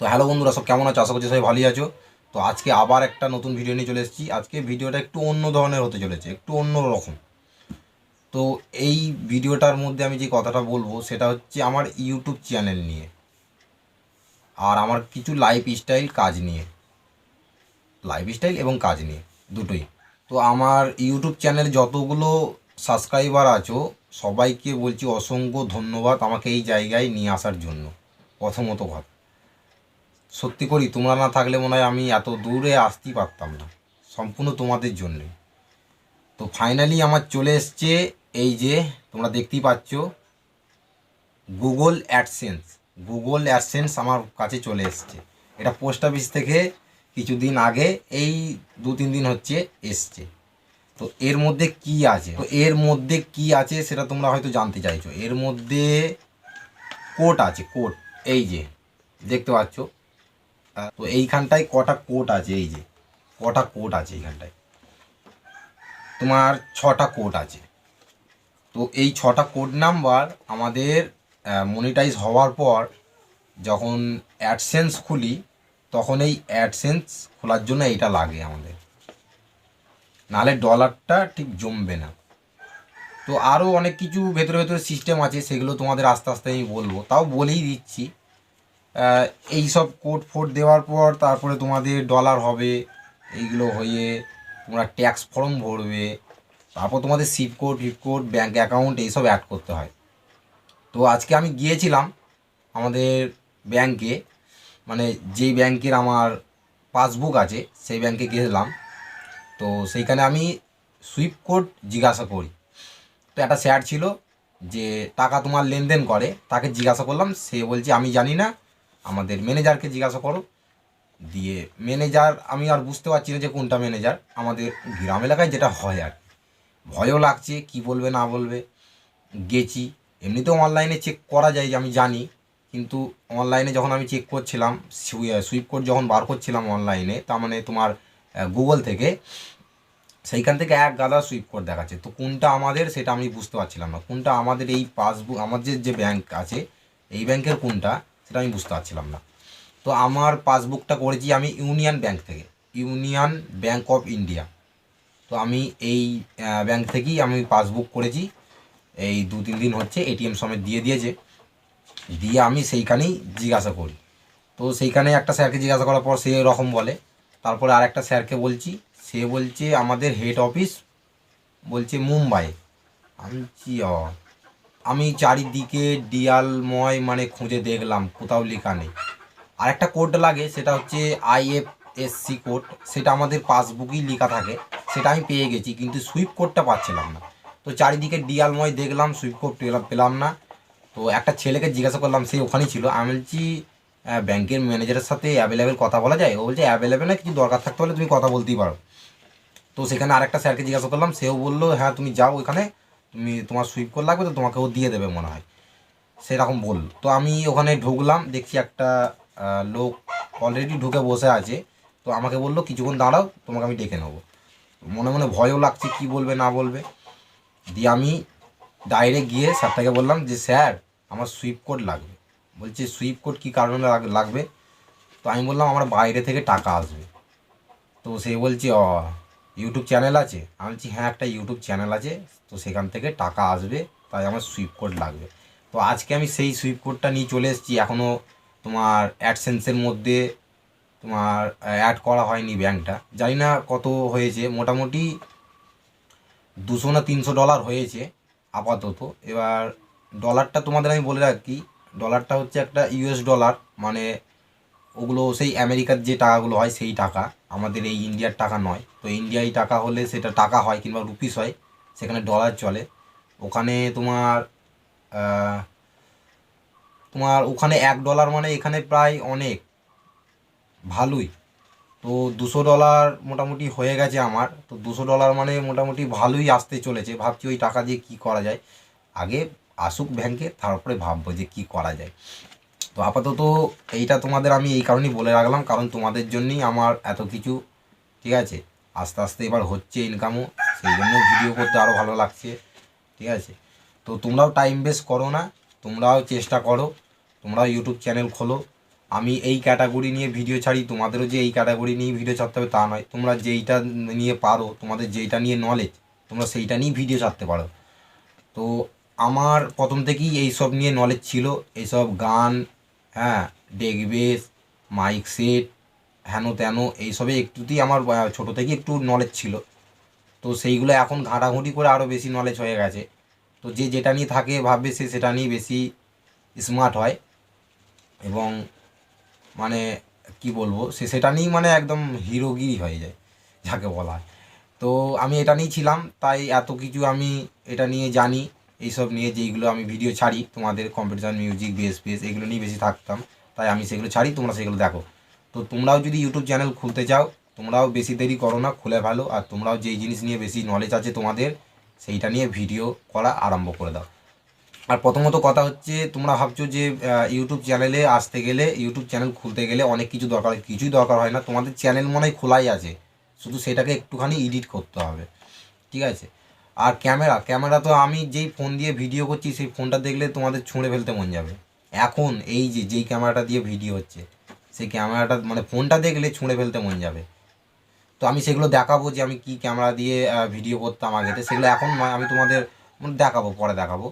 তো হ্যালো বন্ধুরা, সব কেমন আছো? আশা করছি সবাই ভালোই আছো। তো আজকে আবার একটা নতুন ভিডিও নিয়ে চলে এসেছি। আজকে ভিডিওটা একটু অন্য ধরনের হতে চলেছে, একটু অন্য রকম। তো এই ভিডিওটার মধ্যে আমি যে কথাটা বলব, সেটা হচ্ছে আমার ইউটিউব চ্যানেল নিয়ে আর আমার কিছু লাইফ স্টাইল কাজ নিয়ে। লাইফ স্টাইল এবং কাজ নিয়ে, দুটোই। তো আমার ইউটিউব চ্যানেল যতগুলো সাবস্ক্রাইবার আছো, সবাইকে বলছি অসংখ্য ধন্যবাদ আমাকে এই জায়গায় নিয়ে আসার জন্য, প্রথমত কথা। সত্যি করি, তোমরা না থাকলে মনে হয় আমি এত দূরে আসতেই পারতাম না। সম্পূর্ণ তোমাদের জন্যে। তো ফাইনালি আমার চলে এসছে এই যে, তোমরা দেখতেই পাচ্ছ গুগল অ্যাডসেন্স গুগল অ্যাডসেন্স আমার কাছে চলে এসছে। এটা পোস্ট অফিস থেকে কিছুদিন আগে, এই দু তিন দিন হচ্ছে এসছে। তো এর মধ্যে কি আছে? তো এর মধ্যে কি আছে সেটা তোমরা হয়তো জানতে চাইছো। এর মধ্যে কোট আছে কোট এই যে, দেখতে পাচ্ছ তো এইখানটায় কটা কোট আছে, এই যে, কটা কোট আছে এইখানটায়? তোমার ছটা কোড আছে। তো এই ছটা কোড নাম্বার আমাদের মনিটাইজ হওয়ার পর যখন অ্যাডসেন্স খুলি, তখন এই অ্যাডসেন্স খোলার জন্য এইটা লাগে আমাদের। নাহলে ডলারটা ঠিক জমবে না। তো আরও অনেক কিছু ভেতরে ভেতরে সিস্টেম আছে, সেগুলো তোমাদের আস্তে আস্তে আমি বলব। তাও বলেই দিচ্ছি। এই সব কোড ফোড দেওয়ার পর তারপরে তোমাদের ডলার হবে, এইগুলো হয়ে তোমরা ট্যাক্স ফর্ম ভরবে, তারপর তোমাদের zip code pin code bank account এইসব অ্যাড করতে হয়। তো আজকে আমি গিয়েছিলাম আমাদের ব্যাংকে মানে যেই ব্যাংকের আমার পাসবুক আছে, সেই ব্যাংকে গেলাম। তো সেইখানে আমি সুইপ কোড জিজ্ঞাসা করি। তো একটা স্যার ছিল যে, টাকা তোমার লেনদেন করে, তাকে জিজ্ঞাসা করলাম, সে বলছে, আমি জানি না আমাদের ম্যানেজারকে জিজ্ঞাসা করো। দিয়ে ম্যানেজার আমি আর বুঝতে পারছি না যে কোনটা ম্যানেজার আমাদের গ্রাম এলাকায় যেটা হয় আর ভয়ও লাগছে, কি বলবে, না বলবে। গেছি। এমনিতেও অনলাইনে চেক করা যায় যে আমি জানি। কিন্তু অনলাইনে যখন আমি চেক করছিলাম সুইপ কোড যখন বার করছিলাম অনলাইনে তার মানে তোমার গুগল থেকে, সেইখান থেকে এক গাদা সুইপ কোড দেখাচ্ছে। তো কোনটা আমাদের সেটা আমি বুঝতে পারছিলাম না। কোনটা আমাদের এই পাসবুক আমাদের যে ব্যাংক আছে, এই ব্যাংকের কোনটা? সেটা আমি বুঝতে পারছিলাম না। তো আমার পাসবুকটা করেছি আমি ইউনিয়ন ব্যাংক থেকে, ইউনিয়ন ব্যাংক অফ ইন্ডিয়া। তো আমি এই ব্যাংক থেকেই আমি পাসবুক করেছি। এই দু তিন দিন হচ্ছে এটিএম সমেত দিয়ে দিয়েছে। দিয়ে আমি সেইখানেই জিজ্ঞাসা করি। তো সেইখানে একটা স্যারকে জিজ্ঞাসা করার পর সে এরকম বলে। তারপরে আরেকটা স্যারকে বলছি, সে বলছে আমাদের হেড অফিস বলছে মুম্বাই আমি আমি চারিদিকে ডিয়ালময় মানে খুঁজে দেখলাম, কোথাও লেখা নেই। আর একটা কোড লাগে, সেটা হচ্ছে আইএফএসসি কোড সেটা আমাদের পাসবুকেই লেখা থাকে, সেটা আমি পেয়ে গেছি, কিন্তু সুইপ কোডটা পাচ্ছিলাম না। তো চারিদিকে ডিয়ালময় দেখলাম সুইপ কোড পেলাম না। তো একটা ছেলেকে জিজ্ঞাসা করলাম, সে ওখানেই ছিল। আমি বলছি ব্যাংকের ম্যানেজারের সাথে অ্যাভেলেবেল কথা বলা যায়? ও বলছে অ্যাভেলেবেল না, কিছু দরকার থাকতে হলে তুমি কথা বলতেই পারো। তো সেখানে আরেকটা স্যারকে জিজ্ঞাসা করলাম, সেও বলল হ্যাঁ তুমি যাও ওইখানে তুমি তোমার সুইপ কোড লাগবে তো তোমাকে ও দিয়ে দেবে মনে হয়। সেরকম বল তো আমি ওখানে ঢুকলাম, দেখছি একটা লোক অলরেডি ঢুকে বসে আছে। তো আমাকে বলল, কিছুক্ষণ দাঁড়াও, তোমাকে আমি ডেকে নেব। মনে মনে ভয়ও লাগছে, কি বলবে, না বলবে। দিয়ে আমি ডাইরেক্ট গিয়ে স্যারটাকে বললাম যে, স্যার, আমার সুইপ কোড লাগবে। বলছে সুইপ কোড কী কারণে লাগ- লাগবে? তো আমি বললাম, আমার বাইরে থেকে টাকা আসবে। তো সে বলছে ইউটিউব চ্যানেল আছে? আমি বলছি হ্যাঁ একটা ইউটিউব চ্যানেল আছে তো সেখান থেকে টাকা আসবে, তাই আমার সুইপ কোড লাগবে। তো আজকে আমি সেই সুইপ কোডটা নিয়ে চলে এসেছি এখনও তোমার অ্যাডসেন্সের মধ্যে তোমার অ্যাড করা হয়নি ব্যাংকটা জানি না কত হয়েছে, মোটামুটি দুশো না তিনশো ডলার হয়েছে আপাতত। এবার ডলারটা তোমাদের আমি বলে রাখি ডলারটা হচ্ছে একটা ইউএস ডলার মানে ওগুলো সেই আমেরিকার যে টাকাগুলো হয় সেই টাকা। আমাদের এই ইন্ডিয়ার টাকা নয়। তো ইন্ডিয়ায় টাকা হলে সেটা টাকা হয় কিংবা রুপিস হয়। সেখানে ডলার চলে। ওখানে তোমার তোমার ওখানে এক ডলার মানে এখানে প্রায় অনেক। ভালোই। তো দুশো ডলার মোটামুটি হয়ে গেছে আমার। তো দুশো ডলার মানে মোটামুটি ভালোই আসতে চলেছে। ভাবছি ওই টাকা দিয়ে কি করা যায়। আগে আসুক ব্যাংকে তারপরে ভাববো যে কি করা যায়। তো আপাতত এইটা তোমাদের আমি এই কারণেই বলে রাখলাম। কারণ তোমাদের জন্যই আমার এত কিছু, ঠিক আছে? আস্তে আস্তে এবার হচ্ছে ইনকামও সেই জন্য ভিডিও করতে আরও ভালো লাগছে, ঠিক আছে? তো তোমরাও টাইম বেস্ট করো না, তোমরাও চেষ্টা করো, তোমরাও ইউটিউব চ্যানেল খোলো। আমি এই ক্যাটাগরি নিয়ে ভিডিও ছাড়ি, তোমাদেরও যে এই ক্যাটাগরি নিয়ে ভিডিও ছাড়তে হবে তা নয়। তোমরা যেইটা নিয়ে পারো, তোমাদের যেইটা নিয়ে নলেজ তোমরা সেইটা নিয়েই ভিডিও ছাড়তে পারো। তো আমার প্রথম থেকেই এইসব নিয়ে নলেজ ছিল, এইসব গান হ্যাঁ ডেক বেস মাইক সেট হেন তেন এইসবে একটুতেই আমার ছোটো থেকে একটু নলেজ ছিল। তো সেইগুলো এখন ঘাঁটাঘুঁটি করে আরও বেশি নলেজ হয়ে গেছে। তো যে যেটা নিয়ে থাকে, ভাববে সে সেটা নিয়ে বেশি স্মার্ট হয়। এবং মানে কি বলব, সে সেটা নিয়েই মানে একদম হিরোগিরি হয়ে যায়, যাকে বলা হয়। তো আমি এটা নিয়েই ছিলাম, তাই এত কিছু আমি এটা নিয়ে জানি। এইসব নিয়ে যেইগুলো আমি ভিডিও ছাড়ি, তোমাদের কম্পিটিশান মিউজিক বেস বেস এগুলো নিয়ে বেশি থাকতাম। তাই আমি সেগুলো ছাড়ি, তোমরা সেগুলো দেখো। তো তোমরাও যদি ইউটিউব চ্যানেল খুলতে চাও, তোমরাও বেশি দেরি করো না, খুলে ভালো আর তোমরাও যেই জিনিস নিয়ে বেশি নলেজ আছে তোমাদের, সেইটা নিয়ে ভিডিও করা আরম্ভ করে দাও। আর প্রথমত কথা হচ্ছে, তোমরা ভাবছ যে ইউটিউব চ্যানেলে আসতে গেলে ইউটিউব চ্যানেল খুলতে গেলে অনেক কিছু দরকার, কিছুই দরকার হয় না। তোমাদের চ্যানেল মনে হয় খোলাই আছে। শুধু সেটাকে একটুখানি এডিট করতে হবে। ঠিক আছে? আর ক্যামেরা ক্যামেরা তো আমি যেই ফোন দিয়ে ভিডিও করছি, সেই ফোনটা দেখলে তোমাদের ছুঁড়ে ফেলতে মন যাবে। এখন এই যে, যেই ক্যামেরাটা দিয়ে ভিডিও হচ্ছে সেই ক্যামেরাটা মানে ফোনটা দেখলে ছুঁড়ে ফেলতে মন যাবে। তো আমি সেগুলো দেখাবো যে আমি কি ক্যামেরা দিয়ে ভিডিও করতাম আগেতে সেগুলো এখন আমি তোমাদের মানে দেখাবো, পরে দেখাবো।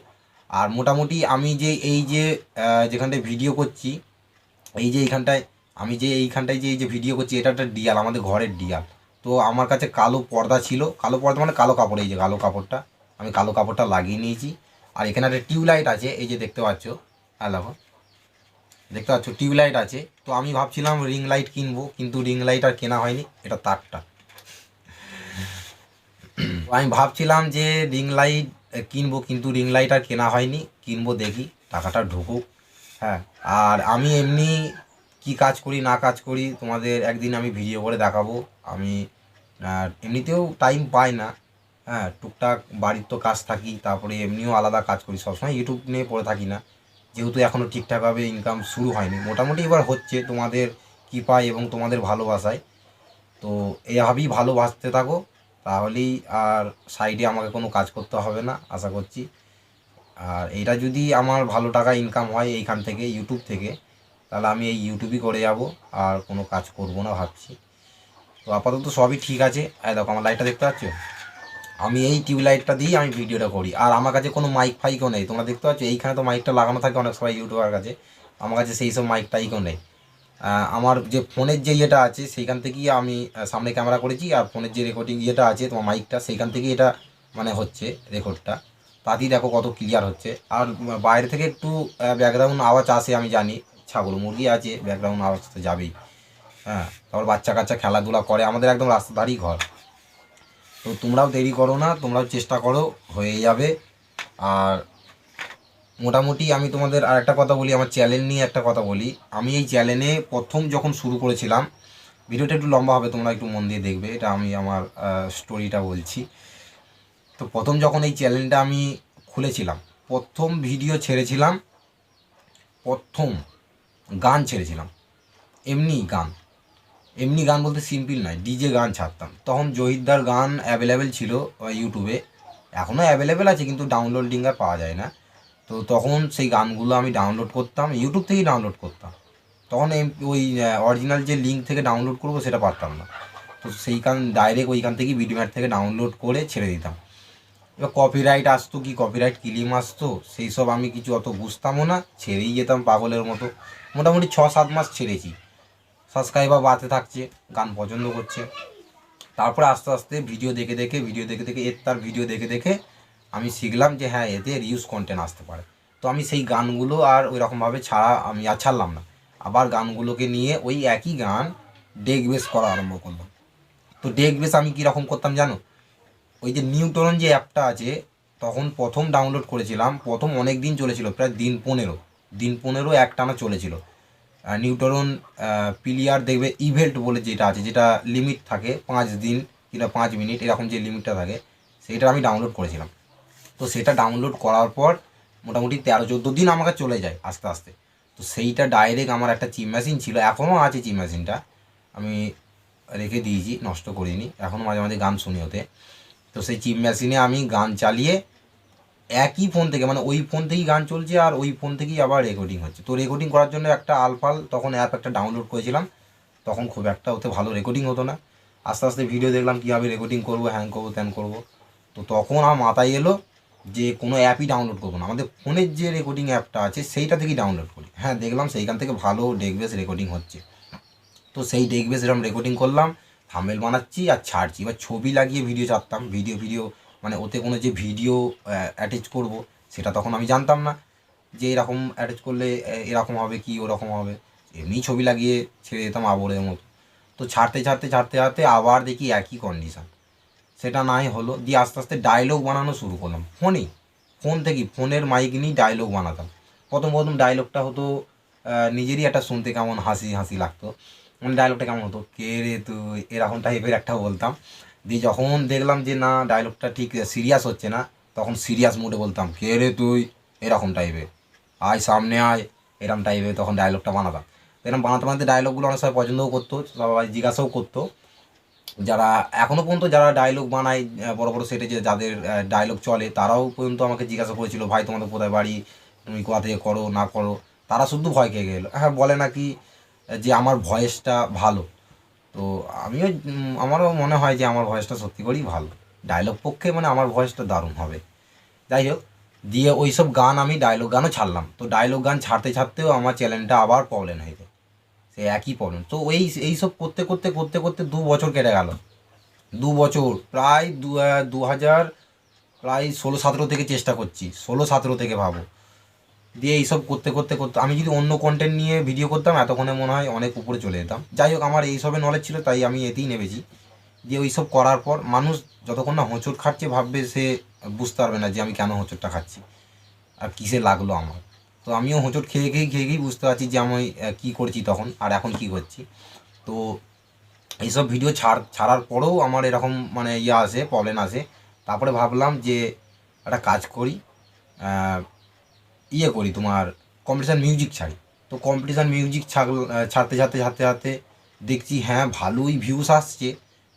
আর মোটামুটি আমি যে এই যে যেখানটায় ভিডিও করছি, এই যে এইখানটায়, আমি যে এইখানটায় যে এই যে ভিডিও করছি, এটা একটা ডিয়াল আমাদের ঘরের ডিয়াল তো আমার কাছে কালো পর্দা ছিল। কালো পর্দা মানে কালো কাপড়, এই যে কালো কাপড়টা। আমি কালো কাপড়টা লাগিয়ে নিয়েছি। আর এখানে একটা টিউবলাইট আছে, এই যে দেখতে পাচ্ছ। হ্যাঁ দেখো। দেখতে পাচ্ছ, টিউবলাইট আছে। তো আমি ভাবছিলাম রিং লাইট কিনবো, কিন্তু রিং লাইট আর কেনা হয়নি, এটা তারটা। আমি ভাবছিলাম যে রিং লাইট কিনবো, কিন্তু রিং লাইট আর কেনা হয়নি। কিনবো, দেখি, টাকাটা ঢুকুক। হ্যাঁ আর আমি এমনি কি কাজ করি, না কাজ করি, তোমাদের একদিন আমি ভিডিও করে দেখাবো। আমি এমনিতেও টাইম পাই না। হ্যাঁ টুকটাক বাড়ির তো কাজ থাকি, তারপরে এমনিও আলাদা কাজ করি। সবসময় ইউটিউব নিয়ে পড়ে থাকি না। যেহেতু এখনও ঠিকঠাকভাবে ইনকাম শুরু হয়নি। মোটামুটি এবার হচ্ছে তোমাদের কৃপায় এবং তোমাদের ভালোবাসায়। তো এভাবেই ভালোবাসতে থাকো, তাহলেই আর সাইডে আমাকে কোনো কাজ করতে হবে না, আশা করছি। আর এটা যদি আমার ভালো টাকা ইনকাম হয় এইখান থেকে ইউটিউব থেকে, তাহলে আমি এই ইউটিউবই করে যাব, আর কোনো কাজ করব না ভাবছি। তো আপাতত সবই ঠিক আছে। এই দেখো, আমার লাইটটা দেখতে পাচ্ছ? আমি এই টিউবলাইটটা দিয়েই আমি ভিডিওটা করি। আর আমার কাছে কোনো মাইক ফাইকও নেই। তোমরা দেখতে পাচ্ছ, এইখানে তো মাইকটা লাগানো থাকে অনেক সবাই ইউটিউবার কাছে। আমার কাছে সেই সব মাইক টাইকও নেই। আমার যে ফোনের যে ইয়েটা আছে, সেইখান থেকেই আমি সামনে ক্যামেরা করেছি। আর ফোনের যে রেকর্ডিং ইয়েটা আছে, তোমার মাইকটা সেইখান থেকেই এটা মানে হচ্ছে রেকর্ডটা তাতেই দেখো কত ক্লিয়ার হচ্ছে। আর বাইরে থেকে একটু ব্যাকগ্রাউন্ড আওয়াজ আসে, আমি জানি। ছাগল মুরগি আছে ব্যাকগ্রাউন্ড আওয়াজ তো যাবেই। হ্যাঁ তারপর বাচ্চা কাচ্চা খেলাধুলা করে। আমাদের একদম রাস্তাধারই ঘর। তো তোমরাও দেরি করো না, তোমরাও চেষ্টা করো হয়ে যাবে। আর মোটামুটি আমি তোমাদের আর একটা কথা বলি, আমার চ্যানেল নিয়ে একটা কথা বলি। আমি এই চ্যানেলে প্রথম যখন শুরু করেছিলাম, ভিডিওটা একটু লম্বা হবে, তোমরা একটু মন দিয়ে দেখবে, এটা আমি আমার স্টোরিটা বলছি। তো প্রথম যখন এই চ্যানেলটা আমি খুলেছিলাম, প্রথম ভিডিও ছেড়েছিলাম, প্রথম গান ছেড়েছিলাম এমনি গান। এমনি গান বলতে সিম্পল নয় ডিজে গান ছাড়তাম। তখন জহিরদার গান অ্যাভেলেবেল ছিল ইউটিউবে এখনও অ্যাভেলেবেল আছে, কিন্তু ডাউনলোড লিঙ্ক আর পাওয়া যায় না। তো তখন সেই গানগুলো আমি ডাউনলোড করতাম ইউটিউব থেকেই ডাউনলোড করতাম। তখন ওই অরিজিনাল যে লিঙ্ক থেকে ডাউনলোড করব সেটা পারতাম না। তো সেই সেইখান ডাইরেক্ট ওইখান থেকেই ভিডিওম্যাট থেকে ডাউনলোড করে ছেড়ে দিতাম। এবার কপিরাইট আসতো কি কপিরাইট ক্লিম আসতো, সেই সব আমি কিছু অত বুঝতামও না, ছেড়েই যেতাম পাগলের মতো। মোটামুটি ছ সাত মাস ছেড়েছি। সাবস্ক্রাইবার বাড়তে থাকছে, গান পছন্দ করছে। তারপরে আস্তে আস্তে ভিডিও দেখে দেখে ভিডিও দেখে দেখে, এর তার ভিডিও দেখে দেখে আমি শিখলাম যে হ্যাঁ এতে রিউজ কন্টেন্ট আসতে পারে। তো আমি সেই গানগুলো আর ওই রকমভাবে ছাড়া আমি আর ছাড়লাম না। আবার গানগুলোকে নিয়ে ওই একই গান ডেক বেস করা আরম্ভ করলাম। তো ডেক বেস আমি কীরকম করতাম জানো? ওই যে নিউটরন যে অ্যাপটা আছে, তখন প্রথম ডাউনলোড করেছিলাম। প্রথম অনেক দিন চলেছিল, প্রায় দিন পনেরো। দিন পনেরো একটানা চলেছিল। নিউটরন পিলিয়ার দেখবে ইভেল্ট বলে যেটা আছে, যেটা লিমিট থাকে পাঁচ দিন কিংবা পাঁচ মিনিট এরকম যে লিমিটটা থাকে, সেটা আমি ডাউনলোড করেছিলাম। তো সেটা ডাউনলোড করার পর মোটামুটি তেরো, চোদ্দ দিন আমাকে চলে যায় আস্তে আস্তে। তো সেইটা ডাইরেক্ট আমার একটা চিপ মেশিন ছিল, এখনও আছে চিপ মেশিনটা আমি রেখে দিয়েছি, নষ্ট করিনি, এখনও মাঝে মাঝে গান শুনি ওতে। তো সেই চিপ মেশিনে আমি গান চালিয়ে একই ফোন থেকে মানে ওই ফোন থেকেই গান চলছে আর ওই ফোন থেকেই আবার রেকর্ডিং হচ্ছে। তো রেকর্ডিং করার জন্য একটা আলফাল, তখন অ্যাপ একটা ডাউনলোড করেছিলাম, তখন খুব একটা ওতে ভালো রেকর্ডিং হতো না। আস্তে আস্তে ভিডিও দেখলাম, কীভাবে রেকর্ডিং করব হ্যাং করব, ত্যান করব। তো তখন আমার মাথায় এলো যে কোনো অ্যাপই ডাউনলোড করব না। আমাদের ফোনের যে রেকর্ডিং অ্যাপটা আছে, সেইটা থেকেই ডাউনলোড করি। হ্যাঁ দেখলাম সেইখান থেকে ভালো ডেকবেস রেকর্ডিং হচ্ছে। তো সেই ডেকবেস এরকম রেকর্ডিং করলাম থামেল বানাচ্ছি আর ছাড়ছি। এবার ছবি লাগিয়ে ভিডিও ছাড়তাম ভিডিও ভিডিও মানে ওতে কোনো যে ভিডিও অ্যাটাচ করব, সেটা তখন আমি জানতাম না যে এরকম অ্যাটাচ করলে এরকম হবে কি, ওরকম হবে। এমনি ছবি লাগিয়ে ছেড়ে দিতাম আবরের মতো। তো ছাড়তে ছাড়তে ছাড়তে ছাড়তে আবার দেখি একই কন্ডিশান সেটা নাই, হলো, দিয়ে আস্তে আস্তে ডায়লগ বানানো শুরু করলাম। ফোনেই ফোন থেকেই ফোনের মাইক নিয়েই ডায়লগ বানাতাম। প্রথম প্রথম ডায়লগটা হতো নিজেরই একটা শুনতে কেমন হাসি হাসি লাগতো। মানে ডায়লগটা কেমন হতো, কে রে তুই? এরকম টাইপের একটা বলতাম। দিয়ে যখন দেখলাম যে না ডায়লগটা ঠিক সিরিয়াস হচ্ছে না, তখন সিরিয়াস মুডে বলতাম, কে রে তুই? এরকম টাইপের আয়, সামনে আয়। এরকম টাইপের তখন ডায়লগটা বানাতাম। এরকম বানাতে বানাতে ডায়লগগুলো অনেক সময় পছন্দও করতো, সবাই জিজ্ঞাসাও করতো। যারা এখনও পর্যন্ত যারা ডায়লগ বানায় বড় বড় সেটে যে যাদের ডায়লগ চলে, তারাও পর্যন্ত আমাকে জিজ্ঞাসা করেছিল, ভাই, তোমাদের কোথায় বাড়ি? তুমি কোথা থেকে করো, না করো? তারা শুধু ভয় খেয়ে গেলো। হ্যাঁ বলে নাকি যে, আমার ভয়েসটা ভালো। তো আমিও আমারও মনে হয় যে আমার ভয়েসটা সত্যি করেই ভালো। ডায়লগ পক্ষে মানে আমার ভয়েসটা দারুণ হবে। যাই হোক, দিয়ে ওই সব গান আমি ডায়লগ গানও ছাড়লাম। তো ডায়লগ গান ছাড়তে ছাড়তেও আমার চ্যানেলটা আবার প্রবলেম হয়ে যায়। সে একই প্রবলেম তো এই, এইসব করতে করতে করতে করতে দু বছর কেটে গেল। দু বছর, প্রায় দু দু হাজার, প্রায় ষোলো সতেরো থেকে চেষ্টা করছি। ষোলো সতেরো থেকে ভাবো। দিয়ে এইসব করতে করতে করতে, আমি যদি অন্য কন্টেন্ট নিয়ে ভিডিও করতাম, এতক্ষণে মনে হয় অনেক উপরে চলে যেতাম। যাই হোক, আমার এইসবের নলেজ ছিল, তাই আমি এতেই নেমেছি। যে ওইসব করার পর মানুষ যতক্ষণ না হোঁচট খাচ্ছে, ভাববে সে বুঝতে পারবে না যে আমি কেন হোঁচটটা খাচ্ছি। আর কিসে লাগল আমার। তো আমিও হোঁচট খেয়ে খেয়ে খেয়ে খেয়েই বুঝতে পারছি যে আমি কী করছি তখন, আর এখন কী করছি। তো এইসব ভিডিও ছাড়, ছাড়ার পরেও আমার এরকম মানে ইয়ে আসে প্রবলেম আসে। তারপরে ভাবলাম যে একটা কাজ করি। ইয়ে করি তোমার কম্পিটিশান মিউজিক ছাড়ি। তো কম্পিটিশান মিউজিক ছাড়তে ছাড়তে ছাড়তে ছাড়তে দেখছি হ্যাঁ ভালোই ভিউস আসছে।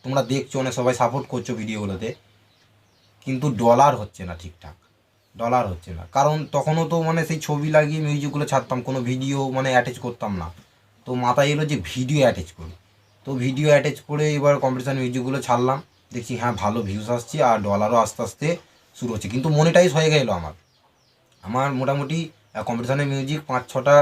তোমরা দেখছ, অনেক সবাই সাপোর্ট করছ ভিডিওগুলোতে কিন্তু ডলার হচ্ছে না ঠিকঠাক। ডলার হচ্ছে না। কারণ তখনও তো মানে সেই ছবি লাগিয়ে মিউজিকগুলো ছাড়তাম, কোনো ভিডিও মানে অ্যাটাচ করতাম না। তো মাথায় এলো যে ভিডিও অ্যাটাচ করি। তো ভিডিও অ্যাটাচ করে এবার কম্পিটিশান মিউজিকগুলো ছাড়লাম। দেখছি হ্যাঁ ভালো ভিউস আসছে আর ডলারও আস্তে আস্তে শুরু হচ্ছে। কিন্তু মনিটাইজ হয়ে গেলো আমার। আমার মোটামুটি কম্পিটিশনের মিউজিক পাঁচ, ছটা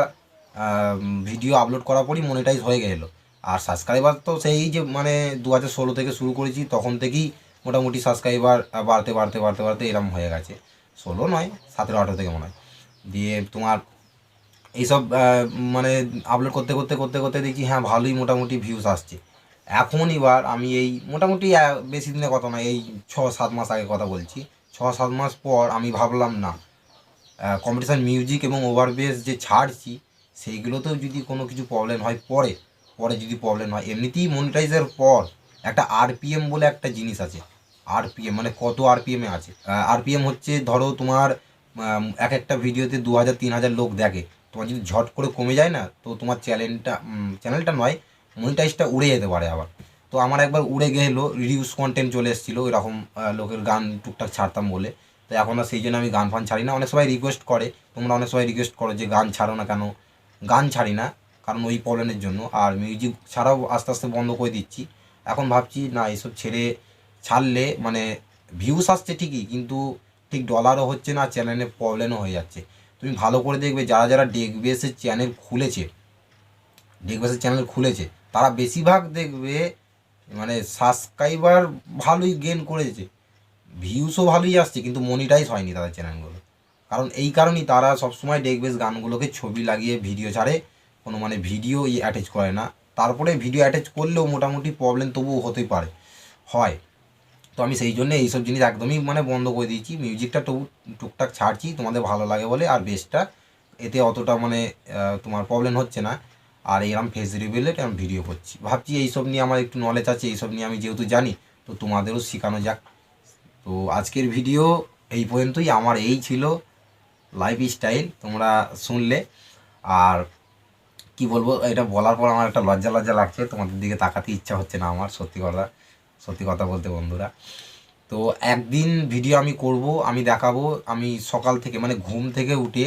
ভিডিও আপলোড করার পরই মনিটাইজ হয়ে গেল। আর সাবস্ক্রাইবার তো সেই যে মানে দু হাজার ষোলো থেকে শুরু করেছি, তখন থেকেই মোটামুটি সাবস্ক্রাইবার বাড়তে বাড়তে বাড়তে বাড়তে এরম হয়ে গেছে। ষোলো নয়, সতেরো, আঠেরো থেকে মনে হয়। দিয়ে তোমার এইসব মানে আপলোড করতে করতে করতে করতে দেখছি হ্যাঁ ভালোই মোটামুটি ভিউজ আসছে। এখন এবার আমি এই মোটামুটি বেশি দিনের কথা নয়, এই ছ, সাত মাস আগে কথা বলছি। ছ, সাত মাস পর আমি ভাবলাম, না কম্পিটিশান মিউজিক এবং ওভারবেস যে ছাড়ছি, সেইগুলোতেও যদি কোনো কিছু প্রবলেম হয়, পরে পরে যদি প্রবলেম হয়, এমনিতেই মনিটাইজের পর একটা আরপিএম বলে একটা জিনিস আছে। আরপিএম মানে কত আরপিএমে আছে? আরপিএম হচ্ছে ধরো তোমার এক একটা ভিডিওতে দু হাজার, তিন হাজার লোক দেখে। তোমার যদি ঝট করে কমে যায় না, তো তোমার চ্যানেলটা চ্যানেলটা নয় মনিটাইজটা উড়ে যেতে পারে আবার। তো আমার একবার উড়ে গেলো রিউজ কন্টেন্ট চলে এসেছিল, এরকম লোকের গান টুকটাক ছাড়তাম বলে। তো এখন আর সেই জন্য আমি গান ফান ছাড়ি না। অনেক সবাই রিকোয়েস্ট করে, তোমরা অনেক সবাই রিকোয়েস্ট করো যে গান ছাড়ো না কেন? গান ছাড়ি না, কারণ ওই প্রবলেমের জন্য। আর মিউজিক ছাড়াও আস্তে আস্তে বন্ধ করে দিচ্ছি। এখন ভাবছি, না, এসব ছেড়ে ছাড়লে মানে ভিউস আসছে ঠিকই, কিন্তু ঠিক ডলারও হচ্ছে না চ্যানেলে প্রবলেমও হয়ে যাচ্ছে। তুমি ভালো করে দেখবে, যারা যারা ডেকবেসের চ্যানেল খুলেছে ডেকবেসের চ্যানেল খুলেছে, তারা বেশিরভাগ দেখবে মানে সাবস্ক্রাইবার ভালোই গেন করেছে। ভিউসও ভালোই আসছে, কিন্তু মনিটাইজ হয়নি তাদের চ্যানেলগুলো কারণ এই কারণেই তারা সবসময় ডেকবেস গানগুলোকে ছবি লাগিয়ে ভিডিও ছাড়ে, কোনো মানে ভিডিও অ্যাটাচ করে না। তারপরে ভিডিও অ্যাটাচ করলেও মোটামুটি প্রবলেম তবুও হতেই পারে, হয়। তো আমি সেই জন্য এইসব জিনিস একদমই মানে বন্ধ করে দিয়েছি। মিউজিকটা তবু টুকটাক ছাড়ছি, তোমাদের ভালো লাগে বলে, আর বেসটা এতে অতটা মানে তোমার প্রবলেম হচ্ছে না। আর এরম ফেস রিভিলেট আমি ভিডিও করছি। ভাবছি এইসব নিয়ে আমার একটু নলেজ আছে, এইসব নিয়ে আমি যেহেতু জানি, তো তোমাদেরও শেখানো যাক। তো আজকের ভিডিও এই পর্যন্তই। আমার এই ছিল লাইফ স্টাইল তোমরা শুনলে। আর কি বলব, এটা বলার পর আমার একটা লজ্জা লজ্জা লাগছে। তোমাদের দিকে তাকাতে ইচ্ছা হচ্ছে না আমার, সত্যি কথা। সত্যি কথা বলতে বন্ধুরা। তো একদিন ভিডিও আমি করব, আমি দেখাবো। আমি সকাল থেকে মানে ঘুম থেকে উঠে,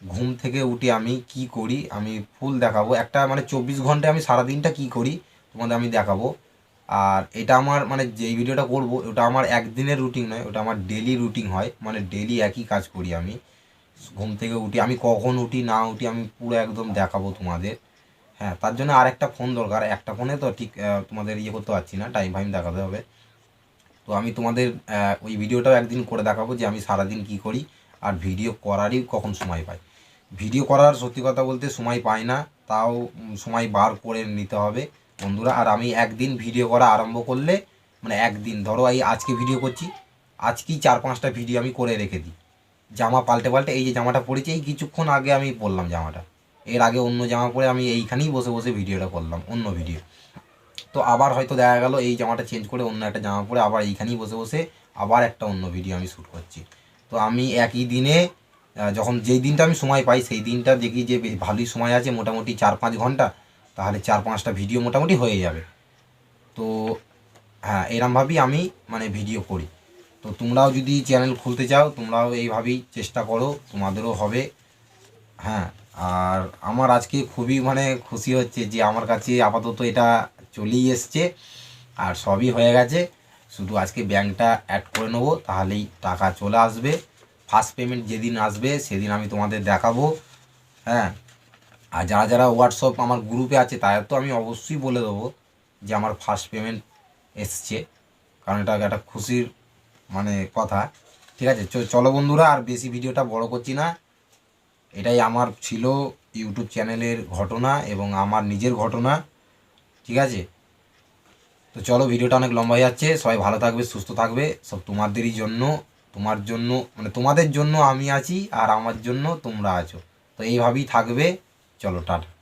ঘুম থেকে উঠে আমি কি করি, আমি ফুল দেখাবো। একটা মানে চব্বিশ ঘন্টায় আমি সারাদিনটা কি করি, তোমাদের আমি দেখাবো। আর এটা আমার মানে যেই ভিডিওটা করব, ওটা আমার একদিনের রুটিন নয়, ওটা আমার ডেলি রুটিন হয় মানে ডেলি একই কাজ করি আমি। ঘুম থেকে উঠি, আমি কখন উঠি, না উঠি, আমি পুরো একদম দেখাবো তোমাদের। হ্যাঁ তার জন্য আর একটা ফোন দরকার, একটা ফোনে তো ঠিক তোমাদের ইয়ে করতে পারছি না টাইম ফাইম দেখাতে হবে। তো আমি তোমাদের ওই ভিডিওটাও একদিন করে দেখাবো যে আমি সারাদিন কি করি, আর ভিডিও করারই কখন সময় পাই। ভিডিও করার সত্যি কথা বলতে সময় পাই না, তাও সময় বার করে নিতে হবে। বন্ধুরা, আর আমি একদিন ভিডিও করা আরম্ভ করলে মানে একদিন, ধরো এই আজকে ভিডিও করছি, আজকেই চার পাঁচটা ভিডিও আমি করে রেখে দিই। জামা পাল্টে পাল্টে, এই যে জামাটা পরেছি এই কিছুক্ষণ আগে আমি পরলাম জামাটা। এর আগে অন্য জামা পরে আমি এইখানেই বসে বসে ভিডিওটা করলাম, অন্য ভিডিও তো আবার হয়তো দেখা গেল, এই জামাটা চেঞ্জ করে অন্য একটা জামা পরে আবার এইখানেই বসে বসে আবার একটা অন্য ভিডিও আমি শ্যুট করছি। তো আমি একই দিনে যখন যেই দিনটা আমি সময় পাই, সেই দিনটা দেখি যে ভালোই সময় আছে, মোটামুটি চার পাঁচ ঘণ্টা। তাহলে চার পাঁচটা ভিডিও মোটামুটি হয়ে যাবে। তো হ্যাঁ এরমভাবেই আমি মানে ভিডিও করি। তো তোমরাও যদি চ্যানেল খুলতে চাও, তোমরাও এইভাবেই চেষ্টা করো, তোমাদেরও হবে। হ্যাঁ আর আমার আজকে খুবই মানে খুশি হচ্ছে যে আমার কাছে আপাতত এটা চলেই এসছে, আর সবই হয়ে গেছে। শুধু আজকে ব্যাংকটা অ্যাড করে নেব, তাহলেই টাকা চলে আসবে। ফার্স্ট পেমেন্ট যেদিন আসবে, সেদিন আমি তোমাদের দেখাবো। হ্যাঁ আর যারা যারা হোয়াটসঅ্যাপ আমার গ্রুপে আছে, তাদের তো আমি অবশ্যই বলে দেবো যে আমার ফার্স্ট পেমেন্ট এসছে। কারণ এটা একটা খুশির মানে কথা। ঠিক আছে? চলো বন্ধুরা, আর বেশি ভিডিওটা বড় করছি না। এটাই আমার ছিল ইউটিউব চ্যানেলের ঘটনা এবং আমার নিজের ঘটনা। ঠিক আছে? তো চলো ভিডিওটা অনেক লম্বা হয়ে যাচ্ছে। সবাই ভালো থাকবে, সুস্থ থাকবে। সব তোমাদেরই জন্য, তোমার জন্য মানে তোমাদের জন্য আমি আছি আর আমার জন্য তোমরা আছো। তো এইভাবেই থাকবে। চলো টাটা